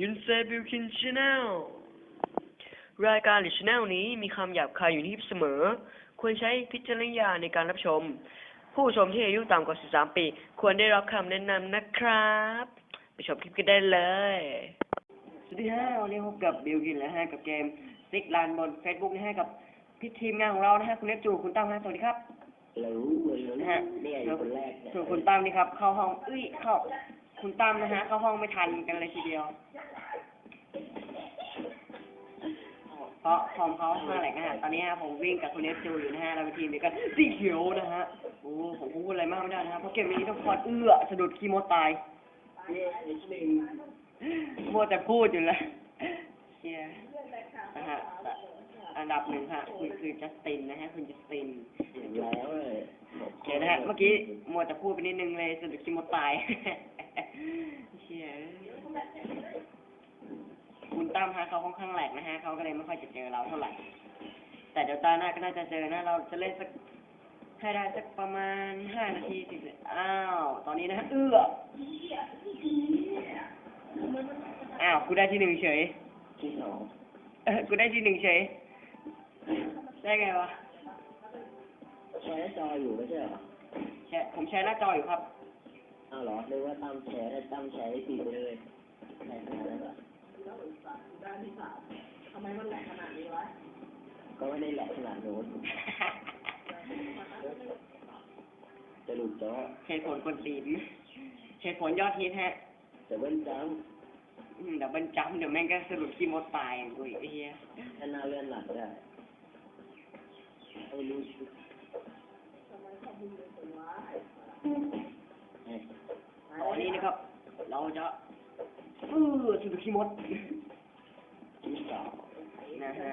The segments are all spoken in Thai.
ยุนเซบิวคินชาแนลรายการหรือชาแนลนี้มีคำหยาบคายอยู่ในคลิปเสมอ ควรใช้พิจารณญาณในการรับชม ผู้ชมที่อายุต่ำกว่า 13 ปี ควรได้รับคำแนะนำนะครับ ไปชมคลิปกันได้เลย สวัสดีฮะวันนี้พบกับบิวกินแล้วฮะกับเกมซิกลานบน Facebook นะฮะกับพี่ทีมงานของเรานะฮะคุณเนปจูคุณตั้มนะสวัสดีครับรู้เลยนะฮะเนี่ยอยู่คนแรกเนี่ยส่วนคุณตั้มนี่ครับ เข้าห้องเอ้ยเข้า คุณตั้มนะฮะเข้าห้องไม่ทันกันเลยทีเดียว เพราะคอมเขาห้าแหลกนะฮะตอนนี้ฮะผมวิ่งกับคุณเนฟจูอยู่นะฮะเราเป็นทีมเดียวกันสีเขียวนะฮะโอ้ผมพูดอะไรมากไม่ได้นะฮะเพราะเกมนี้ต้องคอยเอื้อสะดุดคีโมตายเนี่ยนิดนึงมัวแต่พูดอยู่แล้วเชียร์นะฮะอันดับหนึ่งฮะคุณคือจัสตินนะฮะคุณจัสตินแล้วเลยเดี๋ยวนะฮะเมื่อกี้มัวแต่พูดไปนิดนึงเลยสะดุดคิโมตาย เชี่ยคุณ ตั้มฮะเขาค่อนข้างแหลกนะฮะเขาก็เลยไม่ค่อยจะเจอเราเท่าไหร่ แต่เดี๋ยวตาหน้าก็น่าจะเจอนะ เราจะเล่นสักให้ได้สักประมาณห้านาทีสิบอ้าว ตอนนี้นะฮะเอื้ออ้าวกูได้ที่หนึ่งเฉยที่สองเออกูได้ที่หนึ่งเฉย ได้ไงวะใช้หน้าจออยู่ไม่ใช่เหรอแชร์ผมแชร์หน้าจออยู่ครับ อ้าวเหรอเรียกว่าตั้มแชร์ได้ตั้มแชร์ได้สี่ไปเลยใช่ ขนาดนั้นเหรอก็ไม่ได้แหลกขนาดโน้นจะหลุดจอเหตุผลคนตีนเหตุผลยอดฮิตฮะแต่เบิ้ลจังอืมดับเบิลจัมป์เดี๋ยวแม่งก็สรุปคีโมตายอย่างกูอีกไอ้เหี้ยถ้าหน้าเลื่อนหลังได้ไม่รู้เอ้ยตอนนี้นะครับ เราจะ เออสรุปคีโมที่สองนะฮะ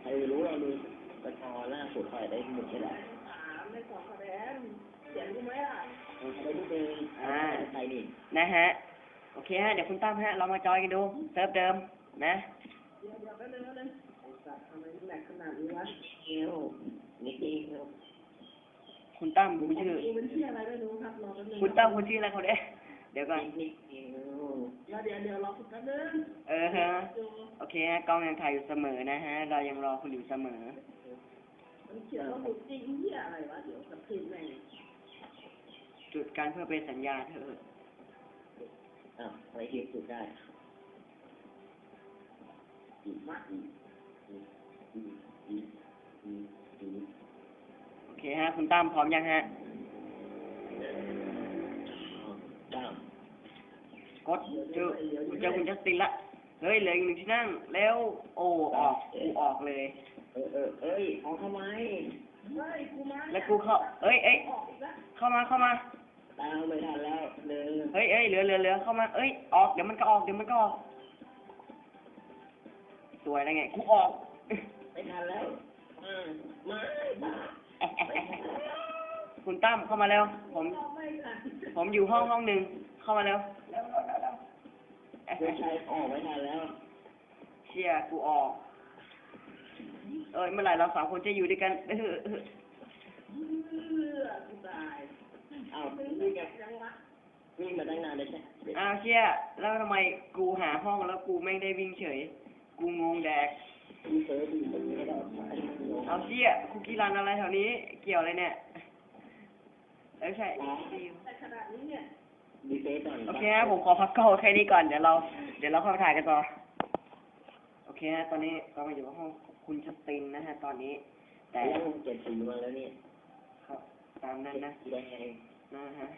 ใครรู้เราดูกระชอหน้าสุดใครได้หมดใช่ไหมไม่สองคะแนนเสียงรู้ไหมล่ะใครทุกเพลงอ่าใครนี่นะฮะ โอเคฮะ เดี๋ยวคุณตั้มฮะ เรามาจอยกันดูเซิร์ฟเดิม นะเอวนิกกี้ครับคุณตั้มคุณชื่อคุณตั้มคุณชื่ออะไรเขาเด้ เดี๋ยวก่อนนิกเอวเออฮะโอเคฮะกล้องยังถ่ายอยู่เสมอนะฮะ เรายังรอคุณอยู่เสมอจุดกันเพื่อเป็นสัญญาเธออ้าวอะไรเก็บสุดได้อีกอีกอีกอีกอีกอีกโอเคฮะ คุณตั้มพร้อมยังฮะจ้าม กดเจอเจอคุณจัสตินละ เฮ้ยเหลืออีกหนึ่งที่นั่ง แล้วโอ้ออกกูออกเลย เออเออเอ้ยของทำไมแล้วกูเข้าเอ้ยเอ้ยเข้ามาเข้ามาตามไม่ทันแล้วเลยเฮ้ยเอ้ยเหลือเหลือเหลือเข้ามาเอ้ยออกเดี๋ยวมันก็ออกเดี๋ยวมันก็ออกสวยแล้วไงกูออกไม่ทันแล้วอ่าไม่บ้าคุณตั้มเข้ามาแล้วผม ผมอยู่ห้องห้องหนึ่งเข้ามาแล้วไม่ใช่ออกไม่ทันแล้ว เชี่ยกูออก เอ้ยเมื่อไหร่เราสามคนจะอยู่ด้วยกันเออเอออ้าววิ่งกับวิ่งมาตั้งนานเลยใช่อ้าวเชี่ยแล้วทำไมกูหาห้องแล้วกูไม่ได้วิ่งเฉย กูงงแดกมีเซิร์ฟอยู่ตรงนี้ก็ได้เอาเชี่ยคุกกี้รันอะไรแถวนี้ เกี่ยวอะไรเนี่ย เอ้ยใช่มีเซิร์ฟก่อนโอเคฮะผมขอพักกล้องแค่นี้ก่อนเดี๋ยวเรา เดี๋ยวเราเข้าไปถ่ายกันต่อ โอเคฮะตอนนี้เรามาอยู่ห้องคุณชัสตินนะฮะ ตอนนี้ แต่แต่ยังเจ็ดสีมาแล้วเนี่ยครับตามนั้นนะสีแดงนะฮะ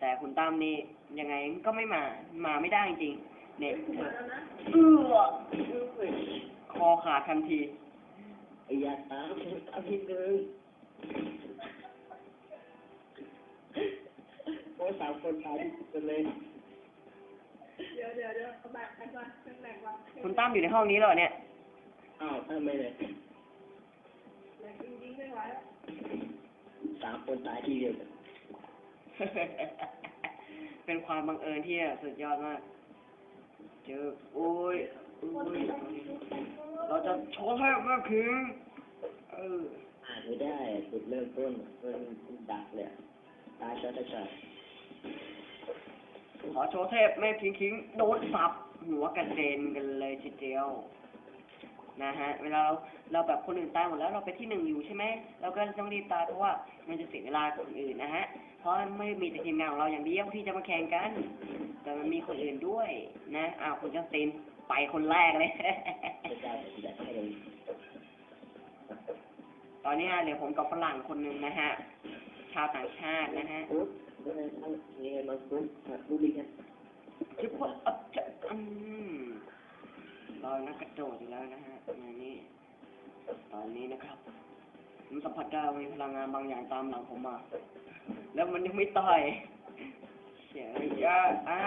แต่คุณตั้มนี่ยังไงก็ไม่มา มาไม่ได้จริงๆเนี่ยเธอเอื้อคอขาดทันที ไอ้ยาตามเอาทีนึง โอ้สามคนตายกันเลยคุณตั้มอยู่ในห้องนี้แล้วเหรอเนี่ย อ้าวทำไมเลยสามคนตายทีเดียวกันเป็นความบังเอิญที่สุดยอดมาก เจอโอ้ยโอ้ยเราจะโชว์ให้มากถึงเออ อ่านไม่ได้จุดเริ่มต้นมันดักเลยอะ ตายช็อตช็อตขอโชว์เทพแม่คิงคิงโดนสับหัวกระเด็นกันเลยทีเดียวนะฮะ เวลาเราเราแบบคนอื่นตายหมดแล้วเราไปที่หนึ่งอยู่ใช่ไหมเราก็ต้องรีบตายเพราะว่ามันจะเสียเวลาคนอื่นนะฮะ เพราะไม่มีแต่ทีมงานของเราอย่างเดียวที่จะมาแข่งกัน แต่มันมีคนอื่นด้วย นะอ้าวคุณจัสตินไปคนแรกเลยพระเจ้าจะให้เลย ตอนนี้ฮะเหลือผมกับฝรั่งคนหนึ่งนะฮะ ชาวต่างชาตินะฮะปุ๊บแล้วไงทั้งนี่ไงมันปุ๊บหักปุ๊บอีกครับชิปว่าอัพจะอืมเรานักกระโดดอยู่แล้วนะฮะงานนี้ตอนนี้นะครับผมสัมผัสได้ว่ามีพลังงานบางอย่างตามหลังผมมา แล้วมันยังไม่ต่อยเสียยาอ่า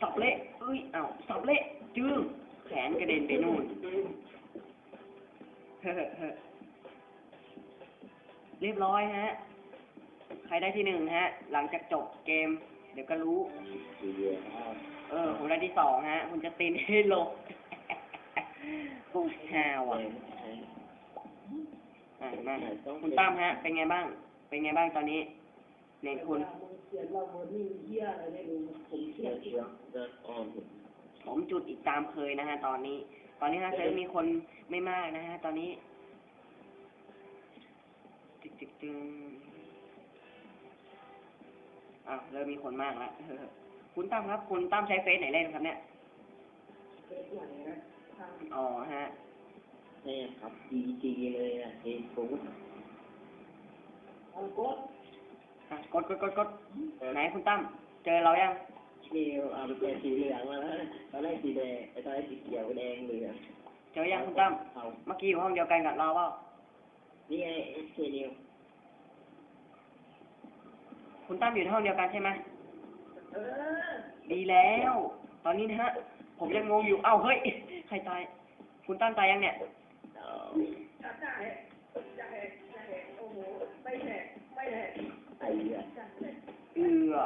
สับเละเอ้ยอ้าวสับเละจื้อแขนกระเด็นไปนู่นเฮ้อเฮ้อเรียบร้อยฮะ ใครได้ที่หนึ่งฮะ หลังจากจบเกม เดี๋ยวก็รู้ดีเดียวอ้าวเออผมได้ที่สองฮะ คุณจะตินให้ลงกูฮาวอะอะมาคุณตั้มฮะ เป็นไงบ้าง เป็นไงบ้างตอนนี้เนี่ยคุณเขียนเราเบอร์นี่เหี้ยอะไรไม่รู้ผมเขียนเขียนเดินอ่อนผมจุดอีกตามเคยนะฮะ ตอนนี้ ตอนนี้ฮะเซิร์ฟมีคนไม่มากนะฮะ ตอนนี้ ติ๊กติ๊กตึง อะเริ่มมีคนมากแล้วเออคุณตั้มครับ คุณตั้มใช้เฟซไหนเล่นครับเนี่ยอ๋อฮะนี่ครับดีจีเลยอะเอ็นฟูดอะกดกดกดกดไหนคุณตั้มเจอเรายังเขียวเอาไปเป็นสีเหลืองมาแล้วตอนแรกสีแดงไอ้ตอนแรกสีเขียวแดงเหลืองเจอยังคุณตั้มเอาเมื่อกี้อยู่ห้องเดียวกันกับเราเปล่านี่ไงเอสเคนิว คุณตั้มอยู่ในห้องเดียวกันใช่ไหมดีแล้ว ตอนนี้นะฮะ ผมยังงงอยู่ เอ้าเฮ้ย ใครตาย คุณตั้มตายยังเนี่ยไอ้เหี้ยเอือ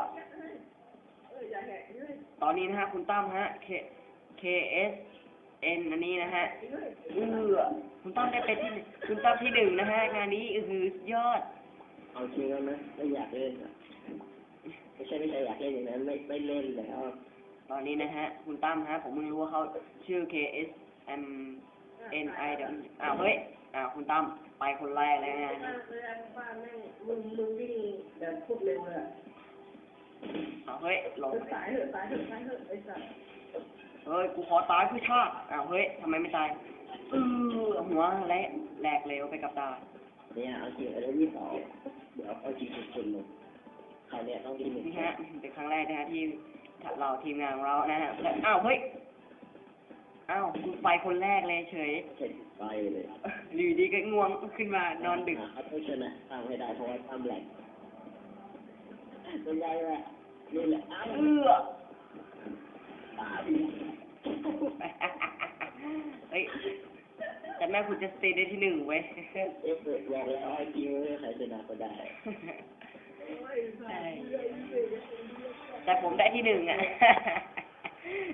ตอนนี้นะฮะ คุณตั้มฮะ K K S N อันนี้นะฮะเอือ คุณตั้มได้เป็นที่หนึ่งคุณตั้มที่หนึ่งนะฮะ งานนี้อือหือยอด เอาจริงแล้วนะไม่อยากเล่นอะ ไม่ใช่ไม่ใช่อยากเล่นอย่างนั้นไม่ไม่เล่นแล้ว ตอนนี้นะฮะ คุณตั้มฮะ ผมเพิ่งรู้ว่าเขาชื่อ K S M N I W อ้าวเฮ้ยอ้าวคุณตั้มไปคนแรกเลยงานนี้มึงมึงวิ่งแบบพูดเร็วเลยอะอ้าวเฮ้ยหลงสายเถอะสายเถอะสายเถอะไอ้สัสเฮ้ย กูขอตายเพื่อชาติอ้าวเฮ้ยทำไมไม่ตายเออหัวแหลกแหลกเร็วไปกับตาเนี่ยเอาจริงอะไรที่สองเดี๋ยวเอาจริงสุดๆเลย ใครเนี่ยต้องที่หนึ่งนี่ฮะเป็นครั้งแรกนะฮะที่เราทีมงานของเรานะฮะแล้วอ้าวเฮ้ยอ้าวกูไปคนแรกเลยเฉยเสร็จไปเลยอยู่ดีก็ง่วงขึ้นมานอนดึกเขาต้องชนะทำให้ได้เพราะว่าทำแหลกเป็นไงล่ะนี่แหละอ้าวเอื้อตายเฮ้ยแต่แม่คุณจะสเตย์ได้ที่หนึ่งเว้ยเอฟเฟกต์บอกแล้วไอ้จริงเลยใครชนะก็ได้ใช่ แต่ผมได้ที่หนึ่งอะ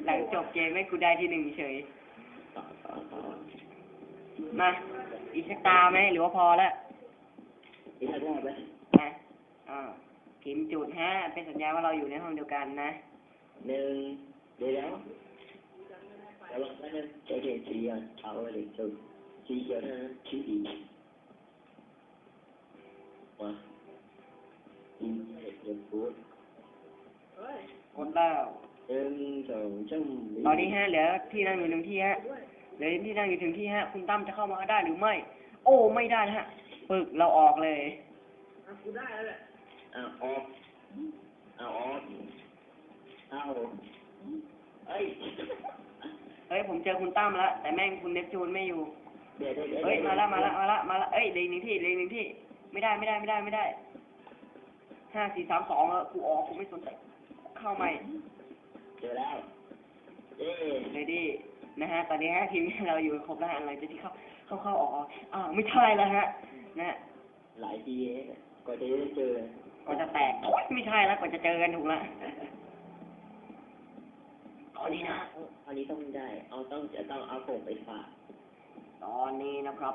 หลังจบเกมให้กูได้ที่หนึ่งเฉยต่อต่อต่อมา อีกสักตาไหมหรือว่าพอแล้วอีกสักรอบไหมนะอ่าพิมพ์จุดฮะเป็นสัญญาว่าเราอยู่ในห้องเดียวกันนะหนึ่งเดี๋ยวแล้วแล้วเราก็จะใช้เขียนสีอะเอาเลยจุดสีเขียวเท่านั้นชื่อดีมา อินเทอร์เน็ตฟูดกดแล้วหนึ่งสองสามตอนนี้ฮะเหลือที่นั่งอยู่หนึ่งที่ฮะเหลือที่นั่งอยู่ถึงที่ฮะ คุณตั้มจะเข้ามาได้หรือไม่ โอ้ไม่ได้นะฮะปึกเราออกเลยอะออกเอาออกเอาเอ้ยเฮ้ยผมเจอคุณตั้มแล้วแต่แม่งคุณเนปจูนไม่อยู่เดี๋ยวเดี๋ยวเดี๋ยวเฮ้ยมาละมาละมาละมาละเอ้ยเหลยหนึ่งที่เหลยหนึ่งที่ ไม่ได้ไม่ได้ไม่ได้ไม่ได้ ห้าสี่สามสองเออกูออกกูไม่สนใจเข้าใหม่เจอแล้วเย้เลยดินะฮะ ตอนนี้ฮะทีมเราอยู่ครบแล้วฮะอะไรจะที่เข้าเข้าเข้าออกออกอ้าวไม่ใช่แล้วฮะ นะหลายทีกว่าจะได้เจอก่อนจะแตกโอ๊ยไม่ใช่แล้วก่อนจะเจอกันถูกละตอนนี้นะอันนี้ต้องได้ เอาต้องจะต้องเอาผมไปฝากตอนนี้นะครับ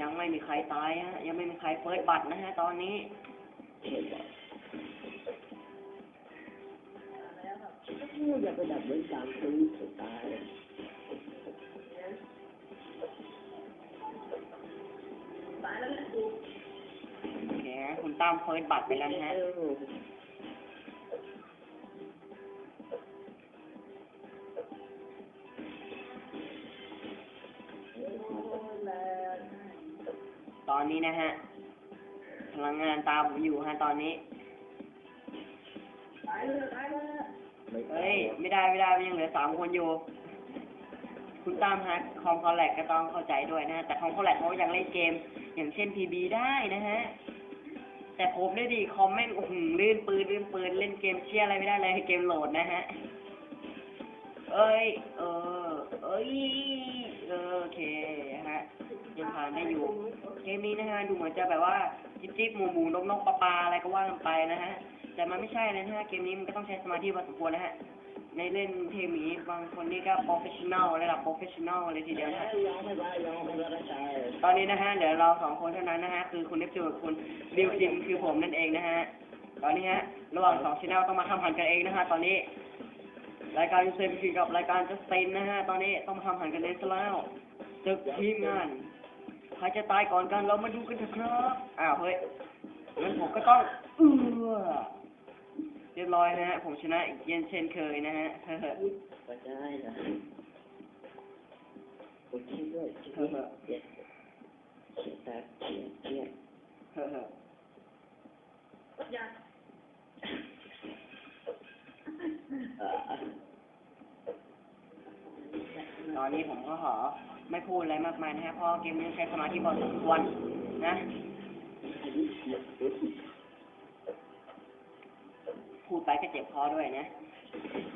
ยังไม่มีใครตายฮะ ยังไม่มีใครเปิดบัตรนะฮะ ตอนนี้เห็นบ อกอย่าไปดับเบิ้ลกลางซื้อสุดตายโอเคคุณตั้มเฟิร์สบัตรไปแล้วนะตอนนี้นะฮะ พลังงานตามผมอยู่ฮะตอนนี้ เฮ้ย ไม่ได้ไม่ได้ยังเหลือสามคนอยู่ คุณตามฮะคอมคอลแลกก็ต้องเข้าใจด้วยนะฮะ แต่คอมคอลแลกเขายังเล่นเกม อย่างเช่นพีบีได้นะฮะ แต่ผมเนี่ยดิคอมแม่งโอ้โหลื่นปืนลื่นปืนเล่นเกมเชี่ยอะไรไม่ได้เลยเกมโหลดนะฮะ เอ้ย เออ เอ้ย เออโอเคฮะยังผ่านได้อยู่ เกมนี้นะฮะดูเหมือนจะแบบว่าจิ๊บจิ๊บหมูหมูนกนกปลาปลาอะไรก็ว่ากันไปนะฮะ แต่มันไม่ใช่นะฮะเกมนี้มันก็ต้องใช้สมาธิพอสมควรนะฮะ ในเล่นเทมนี้บางคนนี่ก็โปรเฟชชั่นอลระดับโปรเฟชชั่นอลเลยทีเดียวนะฮะตอนนี้นะฮะเดี๋ยวเราสองคนเท่านั้นนะฮะคือคุณเนปจูนกับคุณบิลคินคือผมนั่นเองนะฮะตอนนี้ฮะระหว่างสองชแนลต้องมาทำหันกันเองนะฮะตอนนี้รายการยูเซฟคือกับรายการจัสตินนะฮะตอนนี้ต้องมาทำหันกันเองซะแล้วจึกทีมงาน ครจะตายก่อนกันเรามาดูกันเถอะครับ อ้าวเฮ้ยงั้นผมก็ต้องเออเรียบร้อยนะฮะ ผมชนะอีกเย็นเช่นเคยนะฮะเฮ้อก็ได้นะโอเคด้วยเขียเขียนเขียนตาเขียนเขียนเฮ้อเอ่อตอนนี้ผมก็ขอ ไม่พูดอะไรมากมายนะฮะเพราะเกมนี้ใช้สมาธิพอสมควรนะพูดไปก็เจ็บคอด้วยนะ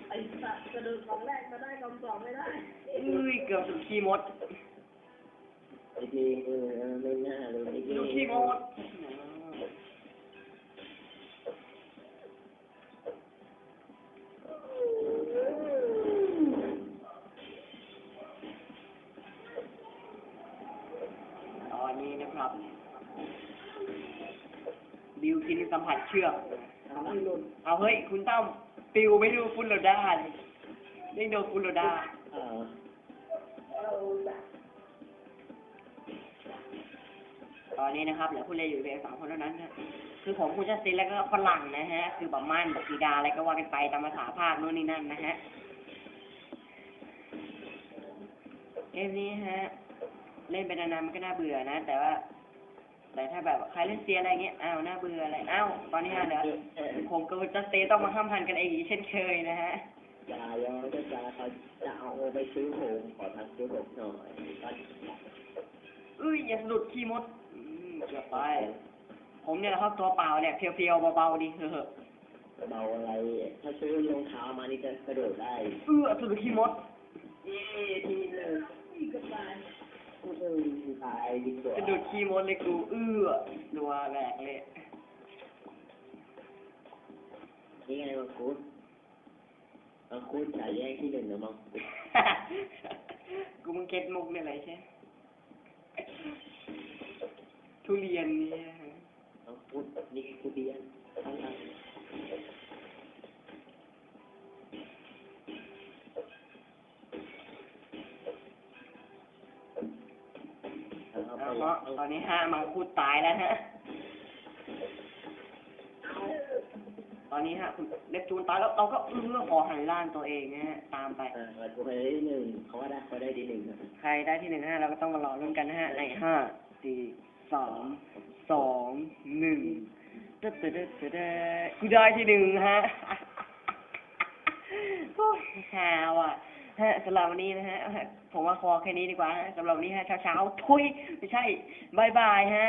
ไอ้สัตว์กระโดดของแรกก็ได้คำสองไม่ได้อุ้ยเกือบสุดขี้มดไอ้ดีเออไม่น่าเลยไอ้ดีลูกขี้มด ชือกทำให้หล่นเอาเฮ้ย คุณตั้มปิวไม่ดูฟุตโรด้าเลยไม่โดนฟุตโรด้าเอ่อตอนนี้นะครับเหลือผู้เล่นอยู่เพียงสองคนเท่านั้นนะคือผมคุณจะซินแล้วก็ฝรั่งนะฮะ คือแบบม่านแบบสีดาอะไรก็ว่ากันไปตามภาษาภาคโน่นนี่นั่นนะฮะเกมนี้ฮะ เล่นไปนานๆมันก็น่าเบื่อนะ แต่ว่า แต่ถ้าแบบใครเล่นเซียอะไรเงี้ย อ้าวน่าเบื่ออะไร อ้าวตอนนี้ฮะเดี๋ยวผมกับจัสเตต้องมาห้ามพันกันเองอีกเช่นเคยนะฮะจ่ายอมก็จ่ายเขาจะเอาไปซื้อผมขอทักซื้อผมหน่อยตอนอุ้ยอย่าสะดุดขี้มดอืมเกือบไป ผมเนี่ยนะครับตัวเปล่าเนี่ยเพียวๆเบาๆดีเฮ้อเบาอะไร ถ้าซื้อรองเท้ามานี่จะกระโดดได้เออสะดุดขี้มดเย้ทีเลยกูเออ ตายดีกว่ากระดดขี้มดเลยกูเอื้อรัวแหลกเลยนี่ไงมังคุดมังคุดจ่ายแย่ที่หนึ่งนะมังคุดกูมึงเก็ตมุกเนี่ยอะไรใช่ทุเรียนเนี่ยมังคุดนี่คุเดียนทั้งทั้ง เอาเพราะตอนนี้ห้ามังคุดตายแล้วฮะ ตอนนี้ฮะคุณเล็บจูนตายแล้วเราก็เอื้อขอหันล่านตัวเองนะฮะตามไปอ่ากูไปได้ที่หนึ่งเขาว่าได้เขาได้ที่หนึ่งนะใครได้ที่หนึ่งฮะเราก็ต้องมารอรุ่นกันนะฮะในห้าสี่สามสองหนึ่งตึ๊ดตึ๊ดตึ๊ดตึ๊ดตึ๊ดกูได้ที่หนึ่งฮะ โอ้ยฮาวอะ ฮะสำหรับวันนี้นะฮะผมว่าคอแค่นี้ดีกว่าสำหรับวันนี้ฮะเช้าๆทุยไม่ใช่บายบายฮะ